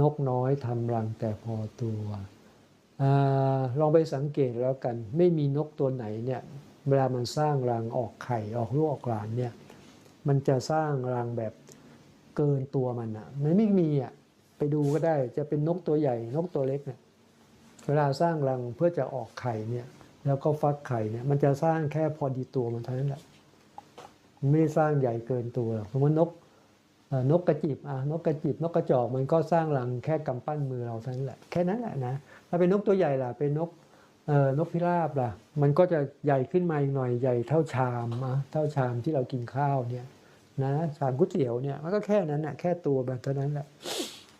นกน้อยทำรังแต่พอตัวอลองไปสังเกตแล้วกัน ไม่มีนกตัวไหนเนี่ยเวลามันสร้างรังออกไข่ออกลูกออกหลานเนี่ยมันจะสร้างรังแบบเกินตัวมันอะมันไม่มีอะไปดูก็ได้จะเป็นนกตัวใหญ่นกตัวเล็กเนี่ยเวลาสร้างรังเพื่อจะออกไข่เนี่ย แล้วก็ฟักไข่เนี่ย มันจะสร้างแค่พอดีตัวมันเท่านั้นแหละไม่ได้สร้างใหญ่เกินตัวหรอกเพราะว่านก นกกระจิบอะนกกระจิบนกกระจอกมันก็สร้างรังแค่กำปั้นมือเราเท่านั้นแหละแค่นั้นแหละนะถ้าเป็นนกตัวใหญ่ล่ะเป็นนกเอ่อนกพิราบล่ะ มันก็จะใหญ่ขึ้นมาอีกหน่อยใหญ่เท่าชามอะเท่าชามที่เรากินข้าวเนี่ยนะชามก๋วยเตี๋ยวเนี่ยมันก็แค่นั้นนะแค่ตัวแบบเท่านั้นแหละ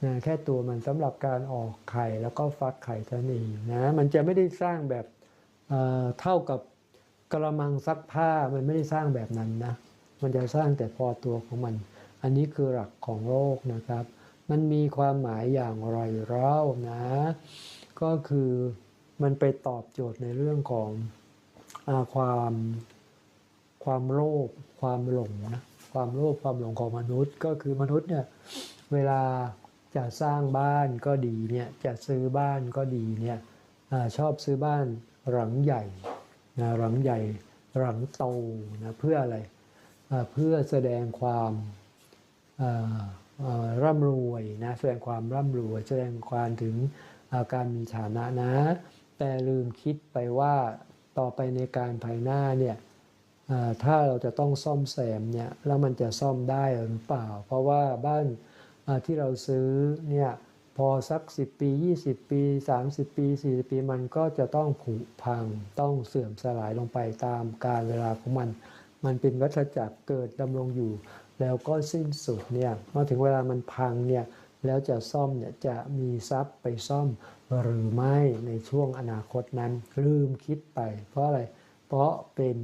นะแค่ตัวมันสำหรับการออกไข่แล้วก็ฟักไข่เท่านั้นเองนะมันจะไม่ได้สร้างแบบเอ่อเท่ากับกระมังซักผ้ามันไม่ได้สร้างแบบนั้นนะมันจะสร้างแต่พอตัวของมัน อันนี้คือหลักของโลกนะครับ มันมีความหมายอย่างไรเล่านะ ก็คือมันไปตอบโจทย์ในเรื่องของอความความโลภความหลงนะความโลภความหลงของมนุษย์ ก็คือมนุษย์เนี่ยเวลาจะสร้างบ้านก็ดีเนี่ยจะซื้อบ้านก็ดีเนี่ยอชอบซื้อบ้านหลังใหญ่นะหลังใหญ่หลังโตนะเพื่ออะไรเพื่อแสดงความ ร่ำรวยนะแสดงความร่ำรวยแสดงความถึงการมีฐานะนะ แต่ลืมคิดไปว่าต่อไปในการภายหน้าเนี่ยถ้าเราจะต้องซ่อมแซมเนี่ยแล้วมันจะซ่อมได้หรือเปล่า เพราะว่าบ้านที่เราซื้อเนี่ยพอสัก 10 ปี 20 ปี 30 ปี 40 ปีมันก็จะต้องผุพังต้องเสื่อมสลายลงไปตามกาลเวลาของมัน มันเป็นวัฏจักรเกิดดำรงอยู่ แล้วก็สิ้นสุดเนี่ยเมื่อถึงเวลามันพังเนี่ยแล้วจะซ่อมเนี่ยจะมีทรัพย์ไปซ่อมหรือไม่ในช่วงอนาคตนั้นลืมคิดไป เพราะอะไร เพราะเป็น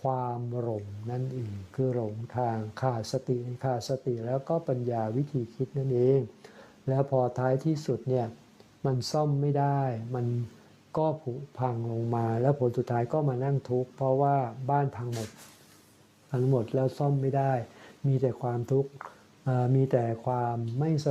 ความหลงนั่นเองคือหลงทางขาดสติขาดสติแล้วก็ปัญญาวิธีคิดนั่นเอง แล้วพอท้ายที่สุดเนี่ยมันซ่อมไม่ได้ มันก็ผุพังลงมา แล้วผลสุดท้ายก็มานั่งทุกข์เพราะว่าบ้านพังหมดพังหมดแล้วซ่อมไม่ได้ มีแต่ความทุกข์มีแต่ความไม่สบาย